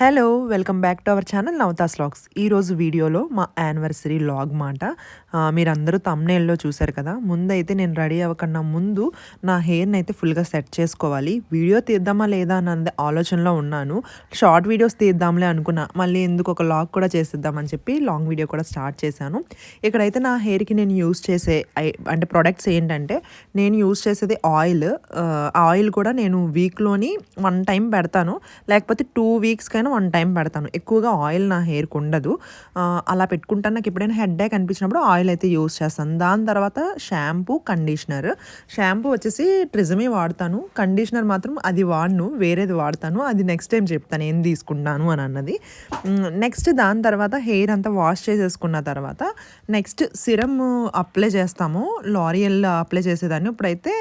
Hello welcome back to our channel Navatha's vlogs ఈరోజు వీడియోలో మా యానివర్సరీ లాగ్ మాట. మీరందరూ తమ్నేల్లో చూశారు కదా? ముందైతే నేను రెడీ అవ్వకుండా ముందు నా హెయిర్ని అయితే ఫుల్గా సెట్ చేసుకోవాలి. వీడియో తీద్దామా లేదా అన్నది ఆలోచనలో ఉన్నాను. షార్ట్ వీడియోస్ తీద్దాంలే అనుకున్నా. మళ్ళీ ఎందుకు ఒక లాగ్ కూడా చేసేద్దామని చెప్పి లాంగ్ వీడియో కూడా స్టార్ట్ చేశాను. ఇక్కడైతే నా హెయిర్కి నేను యూస్ చేసే అంటే ప్రొడక్ట్స్ ఏంటంటే నేను యూస్ చేసేది ఆయిల్ ఆయిల్ కూడా నేను వీక్లోని వన్ టైం పెడతాను. లేకపోతే టూ వీక్స్ కైనా వన్ టైం పెడతాను. ఎక్కువగా ఆయిల్ నా హెయిర్కి ఉండదు. అలా పెట్టుకుంటాను. నాకు ఎప్పుడైనా హెడ్ ఏక్ అనిపించినప్పుడు ఆయిల్ అయితే యూస్ చేస్తాను. దాని తర్వాత షాంపూ కండిషనర్ షాంపూ వచ్చేసి ట్రిజమే వాడతాను. కండిషనర్ మాత్రం అది వాడను వేరేది వాడతాను. అది నెక్స్ట్ టైం చెప్తాను ఏం తీసుకుంటాను అని అన్నది. నెక్స్ట్ దాని తర్వాత హెయిర్ అంతా వాష్ చేసేసుకున్న తర్వాత నెక్స్ట్ సిరమ్ అప్లై చేస్తాము. లారియల్ అప్లై చేసేదాన్ని. ఇప్పుడైతే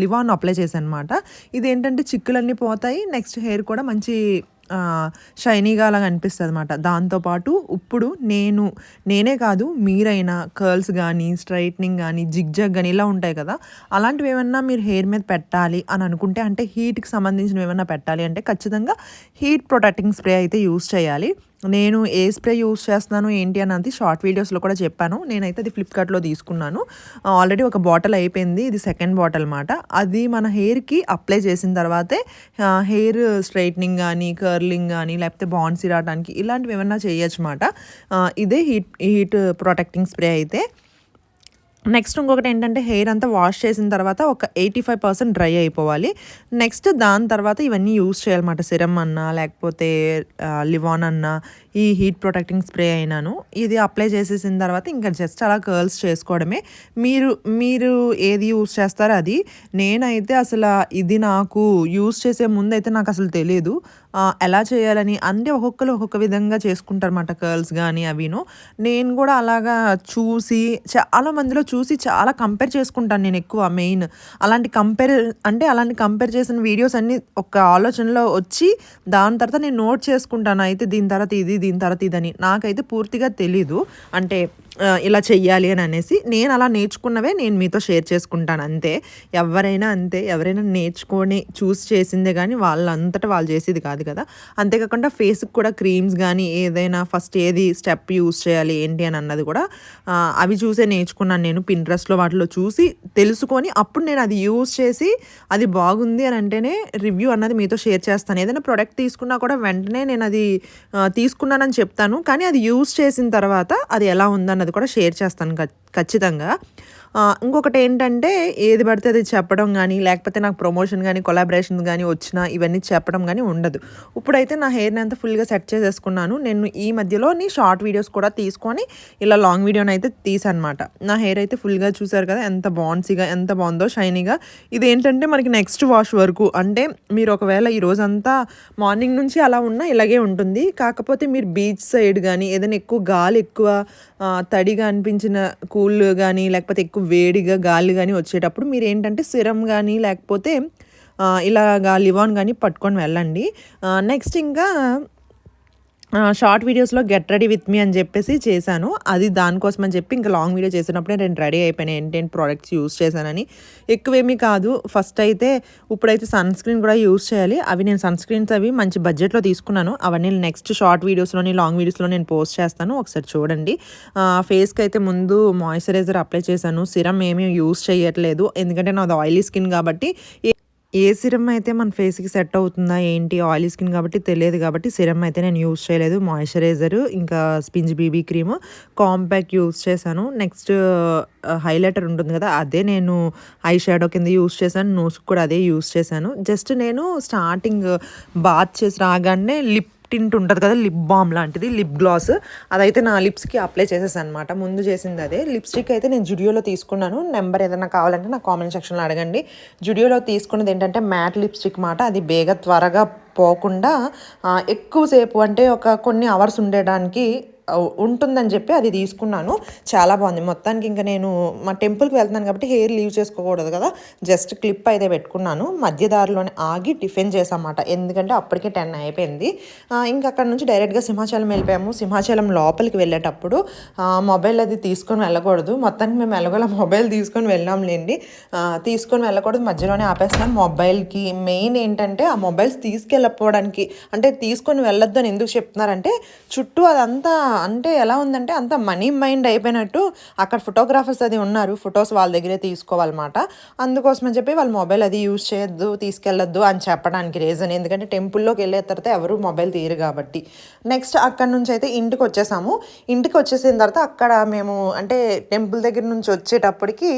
లివాన్ అప్లై చేశాను అనమాట ఇది ఏంటంటే చిక్కులన్నీ పోతాయి. నెక్స్ట్ హెయిర్ కూడా మంచి షైనీగా అలాగ అనిపిస్తుంది అనమాట దాంతోపాటు ఇప్పుడు నేను నేనే కాదు మీరైనా కర్ల్స్ కానీ స్ట్రైట్నింగ్ కానీ జిగ్ జగ్ కానీ ఇలా ఉంటాయి కదా అలాంటివి ఏమన్నా మీరు హెయిర్ మీద పెట్టాలి అని అనుకుంటే అంటే హీట్కి సంబంధించినవి ఏమన్నా పెట్టాలి అంటే ఖచ్చితంగా హీట్ ప్రొటెక్టింగ్ స్ప్రే అయితే యూస్ చేయాలి. నేను ఏ స్ప్రే యూస్ చేస్తున్నాను ఏంటి అన్నది షార్ట్ వీడియోస్లో కూడా చెప్పాను. నేనైతే అది ఫ్లిప్కార్ట్లో తీసుకున్నాను. ఆల్రెడీ ఒక బాటిల్ అయిపోయింది. ఇది సెకండ్ బాటిల్ అనమాట అది మన హెయిర్కి అప్లై చేసిన తర్వాతే హెయిర్ స్ట్రైట్నింగ్ కానీ కర్లింగ్ కానీ లేకపోతే బాండ్స్ రావడానికి ఇలాంటివి ఏమన్నా చేయొచ్చు అనమాట ఇదే హీట్ హీట్ ప్రొటెక్టింగ్ స్ప్రే అయితే. నెక్స్ట్ ఇంకొకటి ఏంటంటే హెయిర్ అంతా వాష్ చేసిన తర్వాత ఒక ఎయిటీ ఫైవ్ పర్సెంట్ డ్రై అయిపోవాలి. నెక్స్ట్ దాని తర్వాత ఇవన్నీ యూస్ చేయాలన్నమాట. సిరమ్ అన్నా లేకపోతే లివాన్ అన్నా ఈ హీట్ ప్రొటెక్టింగ్ స్ప్రే అయినాను. ఇది అప్లై చేసేసిన తర్వాత ఇంకా జస్ట్ అలా కర్ల్స్ చేసుకోవడమే. మీరు మీరు ఏది యూస్ చేస్తారో అది. నేనైతే అసలు ఇది నాకు యూస్ చేసే ముందు అయితే నాకు అసలు తెలియదు ఎలా చేయాలని అంటే ఒక్కొక్కరు ఒక్కొక్క విధంగా చేసుకుంటారన్నమాట కర్ల్స్ కానీ అవిను. నేను కూడా అలాగా చూసి చాలా మందిలో చూసి చాలా కంపేర్ చేసుకుంటాను నేను ఎక్కువ మెయిన్. అలాంటి కంపేర్ అంటే అలాంటి కంపేర్ చేసిన వీడియోస్ అన్నీ ఒక ఆలోచనలో వచ్చి దాని తర్వాత నేను నోట్ చేసుకుంటాను. అయితే దీని తర్వాత ఇది దీని తర్వాత ఇదని నాకైతే పూర్తిగా తెలీదు. అంటే ఇలా చెయ్యాలి అని అనేసి నేను అలా నేర్చుకున్నవే నేను మీతో షేర్ చేసుకుంటాను అంతే. ఎవరైనా అంతే ఎవరైనా నేర్చుకొని చూస్ చేసిందే కానీ వాళ్ళంతటా వాళ్ళు చేసేది కాదు కదా. అంతేకాకుండా ఫేస్కి కూడా క్రీమ్స్ కానీ ఏదైనా ఫస్ట్ ఏది స్టెప్ యూస్ చేయాలి ఏంటి అని అన్నది కూడా అవి చూసే నేర్చుకున్నాను నేను పింట్రెస్ట్లో వాటిలో చూసి తెలుసుకొని అప్పుడు నేను అది యూస్ చేసి అది బాగుంది అని అంటేనే రివ్యూ అన్నది మీతో షేర్ చేస్తాను. ఏదైనా ప్రోడక్ట్ తీసుకున్నా కూడా వెంటనే నేను అది తీసుకున్నానని చెప్తాను. కానీ అది యూస్ చేసిన తర్వాత అది ఎలా ఉందన్నది కూడా షేర్ చేస్తాను ఖచ్చితంగా. ఇంకొకటి ఏంటంటే ఏది పడితే అది చెప్పడం కానీ లేకపోతే నాకు ప్రమోషన్ కానీ కొలాబరేషన్ కానీ వచ్చినా ఇవన్నీ చెప్పడం కానీ ఉండదు. ఇప్పుడైతే నా హెయిర్ని అంతా ఫుల్గా సెట్ చేసేసుకున్నాను. నేను ఈ మధ్యలోని షార్ట్ వీడియోస్ కూడా తీసుకొని ఇలా లాంగ్ వీడియోని అయితే తీసానమాట నా హెయిర్ అయితే ఫుల్గా చూసారు కదా ఎంత బాన్సీగా ఎంత బాగుందో షైనీగా. ఇది ఏంటంటే మనకి నెక్స్ట్ వాష్ వరకు. అంటే మీరు ఒకవేళ ఈ రోజంతా మార్నింగ్ నుంచి అలా ఉన్నా ఇలాగే ఉంటుంది. కాకపోతే మీరు బీచ్ సైడ్ కానీ ఏదైనా ఎక్కువ గాలి ఎక్కువ తడిగా అనిపించిన కూ కూల్ కానీ లేకపోతే ఎక్కువ వేడిగా గాలి కానీ వచ్చేటప్పుడు మీరు ఏంటంటే సిరం కానీ లేకపోతే ఇలాగా లివాన్ కానీ పట్టుకొని వెళ్ళండి. నెక్స్ట్ ఇంకా షార్ట్ వీడియోస్లో గెట్ రెడీ విత్ మీ అని చెప్పేసి చేశాను. అది దానికోసం అని చెప్పి ఇంకా లాంగ్ వీడియో చేసినప్పుడే నేను రెడీ అయిపోయినా ఏంటంటే ప్రోడక్ట్స్ యూస్ చేశానని. ఎక్కువేమీ కాదు ఫస్ట్ అయితే ఇప్పుడైతే సన్ స్క్రీన్ కూడా యూస్ చేయాలి. అవి నేను సన్ స్క్రీన్స్ అవి మంచి బడ్జెట్లో తీసుకున్నాను. అవన్నీ నెక్స్ట్ షార్ట్ వీడియోస్లోని లాంగ్ వీడియోస్లో నేను పోస్ట్ చేస్తాను. ఒకసారి చూడండి. ఫేస్కి అయితే ముందు మాయిశ్చరైజర్ అప్లై చేశాను. సిరం ఏమీ యూస్ చేయట్లేదు. ఎందుకంటే నాది ఆయిలీ స్కిన్ కాబట్టి ఏ- సిరమ్ అయితే మన ఫేస్కి సెట్ అవుతుందా ఏంటి? ఆయిలీ స్కిన్ కాబట్టి తెలియదు కాబట్టి సిరమ్ అయితే నేను యూస్ చేయలేదు. మాయిశ్చరైజర్ ఇంకా sponge BB cream compact use చేశాను. నెక్స్ట్ హైలైటర్ ఉంటుంది కదా అదే నేను ఐ షాడో కింద యూస్ చేశాను. నోస్కి కూడా అదే యూస్ చేశాను. జస్ట్ నేను స్టార్టింగ్ బాత్ చేసి రాగానే లిప్ టింట్ ఉంటుంది కదా లిప్ బామ్ లాంటిది లిప్ గ్లాస్ అదైతే నా లిప్స్కి అప్లై చేసేసాను అనమాట ముందు చేసింది అదే. లిప్స్టిక్ అయితే నేను జుడియోలో తీసుకున్నాను. నెంబర్ ఏదైనా కావాలంటే నా కామెంట్ సెక్షన్లో అడగండి. జుడియోలో తీసుకున్నది ఏంటంటే మ్యాట్ లిప్స్టిక్ మాట. అది బేగ త్వరగా పోకుండా ఎక్కువసేపు అంటే ఒక కొన్ని అవర్స్ ఉండడానికి ఉంటుందని చెప్పి అది తీసుకున్నాను. చాలా బాగుంది. మొత్తానికి ఇంకా నేను మా టెంపుల్కి వెళ్తున్నాను కాబట్టి హెయిర్ లీవ్ చేసుకోకూడదు కదా. జస్ట్ క్లిప్ అయితే పెట్టుకున్నాను. మధ్య దారిలోనే ఆగి టిఫిన్ చేసామాట ఎందుకంటే అప్పటికే టెన్ అయిపోయింది. ఇంకా అక్కడ నుంచి డైరెక్ట్గా సింహాచలం వెళ్ళిపోయాము. సింహాచలం లోపలికి వెళ్ళేటప్పుడు మొబైల్ అది తీసుకొని వెళ్ళకూడదు. మొత్తానికి మేము ఎలాగోలా మొబైల్ తీసుకొని వెళ్ళాంలేండి. తీసుకొని వెళ్ళకూడదు. మధ్యలోనే ఆపేస్తున్నాం మొబైల్కి. మెయిన్ ఏంటంటే ఆ మొబైల్స్ తీసుకెళ్ళకపోవడానికి అంటే తీసుకొని వెళ్ళొద్దు అని ఎందుకు చెప్తున్నారంటే చుట్టూ అదంతా అంటే ఎలా ఉందంటే అంత మనీ మైండ్ అయిపోయినట్టు అక్కడ ఫోటోగ్రాఫర్స్ అది ఉన్నారు ఫొటోస్ వాళ్ళ దగ్గరే తీసుకోవాలన్నమాట. అందుకోసం అని చెప్పి వాళ్ళు మొబైల్ అది యూజ్ చేయొద్దు తీసుకెళ్ళొద్దు అని చెప్పడానికి రీజన్ ఎందుకంటే టెంపుల్లోకి వెళ్ళే తర్వాత ఎవరు మొబైల్ తీయరు కాబట్టి. నెక్స్ట్ అక్కడ నుంచి అయితే ఇంటికి వచ్చేసాము. ఇంటికి వచ్చేసిన తర్వాత అక్కడ మేము అంటే టెంపుల్ దగ్గర నుంచి వచ్చేటప్పటికి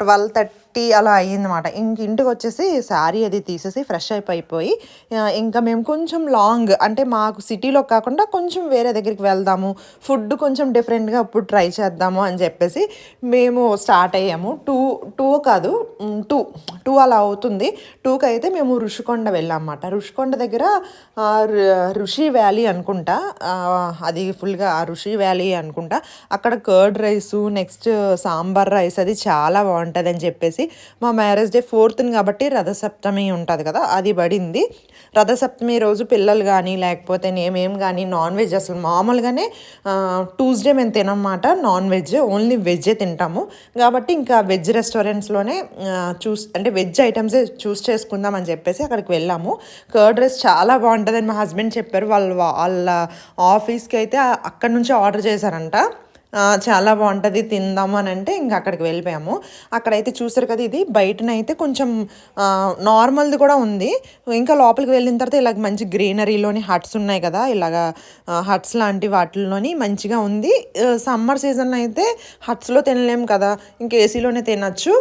ట్వెల్వ్ థర్టీ అలా అయ్యిందన్నమాట. ఇంక ఇంటికి వచ్చేసి శారీ అది తీసేసి ఫ్రెష్ అయిపోయి ఇంకా మేము కొంచెం లాంగ్ అంటే మాకు సిటీలో కాకుండా కొంచెం వేరే దగ్గరికి వెళ్దాము ఫుడ్ కొంచెం డిఫరెంట్గా అప్పుడు ట్రై చేద్దాము అని చెప్పేసి మేము స్టార్ట్ అయ్యాము. టూ టూ కాదు టూ టూ అలా అవుతుంది. టూకి అయితే మేము ఋషికొండ వెళ్ళామన్నమాట. ఋషికొండ దగ్గర ఋషి వ్యాలీ అనుకుంటా అది ఫుల్గా ఋషి వ్యాలీ అనుకుంటా. అక్కడ curd rice next sambar rice అది చాలా బాగుంటుంది అని చెప్పేసి మా మ్యారేజ్ డే ఫోర్త్ని కాబట్టి రథసప్తమి ఉంటుంది కదా అది పడింది. రథసప్తమి రోజు పిల్లలు కానీ లేకపోతే నేమేం కానీ నాన్ వెజ్ అసలు మామూలుగానే ట్యూస్డే మేము తినమాట నాన్ వెజ్ ఓన్లీ వెజ్జే తింటాము. కాబట్టి ఇంకా వెజ్ రెస్టారెంట్స్లోనే చూస్ అంటే వెజ్ ఐటమ్సే చూస్ చేసుకుందాం అని చెప్పేసి అక్కడికి వెళ్ళాము. కర్డ్ రైస్ చాలా బాగుంటుందని మా హస్బెండ్ చెప్పారు. వాళ్ళు వాళ్ళ ఆఫీస్కి అయితే అక్కడ నుంచి ఆర్డర్ చేశారంట. చాలా బాగుంటుంది తిందాము అని అంటే ఇంకా అక్కడికి వెళ్ళిపోయాము. అక్కడైతే చూసారు కదా ఇది బయటనైతే కొంచెం నార్మల్ది కూడా ఉంది. ఇంకా లోపలికి వెళ్ళిన తర్వాత ఇలాగ మంచి గ్రీనరీలోని హట్స్ ఉన్నాయి కదా ఇలాగ హట్స్ లాంటి వాటిల్లోని మంచిగా ఉంది. సమ్మర్ సీజన్ అయితే హట్స్లో తినలేము కదా ఇంక ఏసీలోనే తినచ్చు.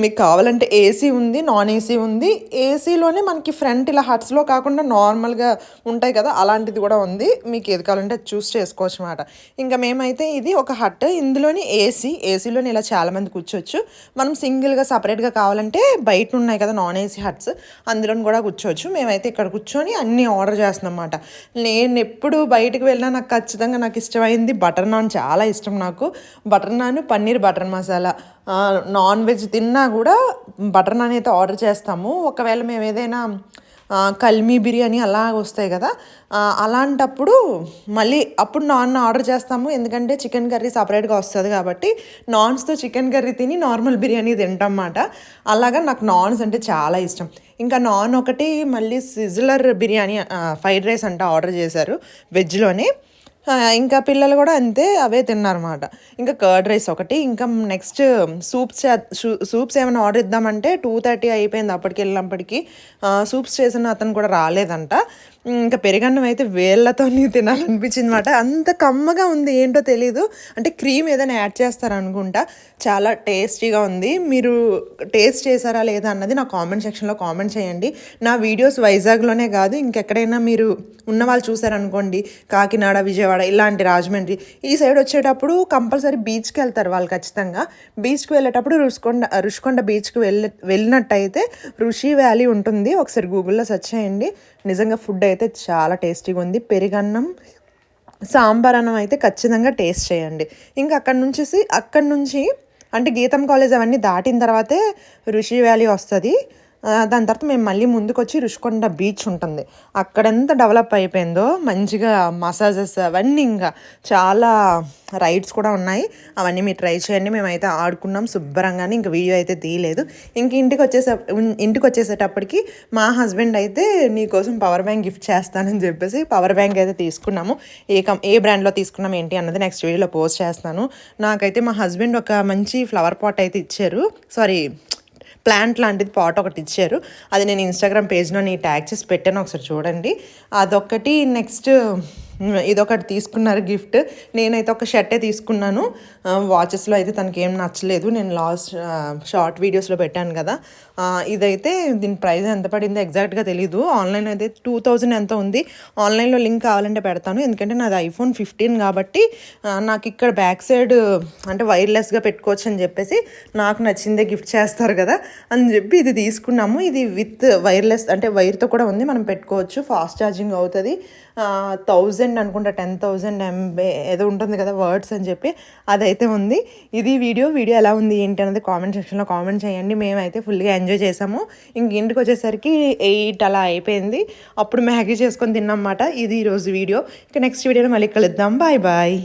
మీకు కావాలంటే ఏసీ ఉంది నాన్ ఏసీ ఉంది. ఏసీలోనే మనకి ఫ్రంట్ ఇలా హట్స్లో కాకుండా నార్మల్గా ఉంటాయి కదా అలాంటిది కూడా ఉంది. మీకు ఏది కావాలంటే అది చూస్ చేసుకోవచ్చు అనమాట ఇంకా మేమైతే ఇది ఒక హట్ ఇందులోని ఏసీ ఏసీలోని ఇలా చాలామంది కూర్చోవచ్చు. మనం సింగిల్గా సపరేట్గా కావాలంటే బయట ఉన్నాయి కదా నాన్ ఏసీ హట్స్ అందులోని కూడా కూర్చోవచ్చు. మేమైతే ఇక్కడ కూర్చొని అన్నీ ఆర్డర్ చేస్తున్నాం అన్నమాట. నేను ఎప్పుడు బయటకు వెళ్ళినా నాకు ఖచ్చితంగా నాకు ఇష్టమైంది బటర్ నాన్ చాలా ఇష్టం నాకు. Butter naan paneer butter masala non veg తిన్నా కూడా బటర్ నాన్ అయితే ఆర్డర్ చేస్తాము. ఒకవేళ మేము ఏదైనా కల్మీ బిర్యానీ అలా వస్తాయి కదా అలాంటప్పుడు మళ్ళీ అప్పుడు నాన్ ఆర్డర్ చేస్తాము. ఎందుకంటే చికెన్ కర్రీ సపరేట్గా వస్తుంది కాబట్టి నాన్స్తో చికెన్ కర్రీ తిని నార్మల్ బిర్యానీ తింటాం అన్నమాట. అలాగా నాకు నాన్స్ అంటే చాలా ఇష్టం. ఇంకా నాన్ ఒకటి మళ్ళీ సిజిలర్ బిర్యానీ ఫ్రైడ్ రైస్ అంటే ఆర్డర్ చేశారు వెజ్లోనే ఇంకా పిల్లలు కూడా అంతే అవే తిన్నారన్నమాట. ఇంకా కర్డ్ రైస్ ఒకటి ఇంకా నెక్స్ట్ సూప్స్ సూప్స్ ఏమైనా ఆర్డర్ ఇద్దామంటే టూ థర్టీ అయిపోయింది అప్పటికి వెళ్ళినప్పటికీ. సూప్స్ చేసిన అతను కూడా రాలేదంట. ఇంకా పెరుగన్నం అయితే వేళ్ళతో తినాలనిపించింది అనమాట అంత కమ్మగా ఉంది ఏంటో తెలీదు. అంటే క్రీమ్ ఏదైనా యాడ్ చేస్తారనుకుంటా చాలా టేస్టీగా ఉంది. మీరు టేస్ట్ చేశారా లేదా అన్నది నా కామెంట్ సెక్షన్లో కామెంట్ చేయండి. నా వీడియోస్ వైజాగ్లోనే కాదు ఇంకెక్కడైనా మీరు ఉన్న వాళ్ళు చూసారనుకోండి కాకినాడ విజయవాడ ఇలాంటి రాజమండ్రి ఈ సైడ్ వచ్చేటప్పుడు కంపల్సరీ బీచ్కి వెళ్తారు వాళ్ళు ఖచ్చితంగా. బీచ్కి వెళ్ళేటప్పుడు రుషికొండ రుషికొండ బీచ్కి వెళ్ళి వెళ్ళినట్టయితే ఋషి వ్యాలీ ఉంటుంది. ఒకసారి గూగుల్లో సెర్చ్ చేయండి. నిజంగా ఫుడ్ అయితే చాలా టేస్టీగా ఉంది. పెరిగన్నం సాంబార్ అన్నం అయితే ఖచ్చితంగా టేస్ట్ చేయండి. ఇంకా అక్కడ నుంచి అక్కడ నుంచి అంటే గీతం కాలేజ్ అవన్నీ దాటిన తర్వాతే ఋషి వ్యాలీ వస్తుంది. దాని తర్వాత మేము మళ్ళీ ముందుకు వచ్చి రుషికొండ బీచ్ ఉంటుంది. అక్కడెంత డెవలప్ అయిపోయిందో మంచిగా మసాజెస్ అవన్నీ ఇంకా చాలా రైడ్స్ కూడా ఉన్నాయి. అవన్నీ మీరు ట్రై చేయండి. మేమైతే ఆడుకున్నాం శుభ్రంగానే ఇంక వీడియో అయితే తీయలేదు. ఇంక ఇంటికి వచ్చేసే ఇంటికి వచ్చేసేటప్పటికి మా హస్బెండ్ అయితే నీకోసం పవర్ బ్యాంక్ గిఫ్ట్ చేస్తానని చెప్పేసి పవర్ బ్యాంక్ అయితే తీసుకున్నాము. ఏ కం ఏ బ్రాండ్లో తీసుకున్నాం ఏంటి అన్నది నెక్స్ట్ వీడియోలో పోస్ట్ చేస్తాను. నాకైతే మా హస్బెండ్ ఒక మంచి ఫ్లవర్ పాట్ అయితే ఇచ్చారు. సారీ ప్లాంట్ లాంటిది పాట్ ఒకటి ఇచ్చారు. అది నేను ఇన్స్టాగ్రామ్ పేజ్లో నీ ట్యాగ్ చేసి పెట్టాను. ఒకసారి చూడండి. అదొకటి నెక్స్ట్ ఇదొకటి తీసుకున్నారు గిఫ్ట్. నేనైతే ఒక షర్టే తీసుకున్నాను. వాచెస్లో అయితే తనకి ఏం నచ్చలేదు. నేను లాస్ట్ షార్ట్ వీడియోస్లో పెట్టాను కదా. ఇదైతే దీని ప్రైస్ ఎంత పడిందో ఎగ్జాక్ట్గా తెలీదు. ఆన్లైన్ అయితే టూ థౌజండ్ ఎంత ఉంది? ఆన్లైన్లో లింక్ కావాలంటే పెడతాను. ఎందుకంటే నాది ఐఫోన్ ఫిఫ్టీన్ కాబట్టి నాకు ఇక్కడ బ్యాక్ సైడ్ అంటే వైర్లెస్గా పెట్టుకోవచ్చు అని చెప్పేసి నాకు నచ్చిందే గిఫ్ట్ చేస్తారు కదా అని చెప్పి ఇది తీసుకున్నాము. ఇది విత్ వైర్లెస్ అంటే వైర్తో కూడా ఉంది. మనం పెట్టుకోవచ్చు. ఫాస్ట్ ఛార్జింగ్ అవుతుంది. థౌజండ్ థౌజండ్ అనుకుంటా టెన్ థౌజండ్ ఎంబే ఏదో ఉంటుంది కదా వర్డ్స్ అని చెప్పి అదైతే ఉంది. ఇది వీడియో వీడియో ఎలా ఉంది ఏంటి అనేది కామెంట్ సెక్షన్లో కామెంట్ చేయండి. మేమైతే ఫుల్గా ఎంజాయ్ చేసాము. ఇంక ఇంటికి వచ్చేసరికి ఎయిట్ అలా అయిపోయింది. అప్పుడు మ్యాగీ చేసుకొని తిన్నమాట ఇది ఈరోజు వీడియో. ఇక నెక్స్ట్ వీడియోలో మళ్ళీ కలుద్దాం. Bye bye.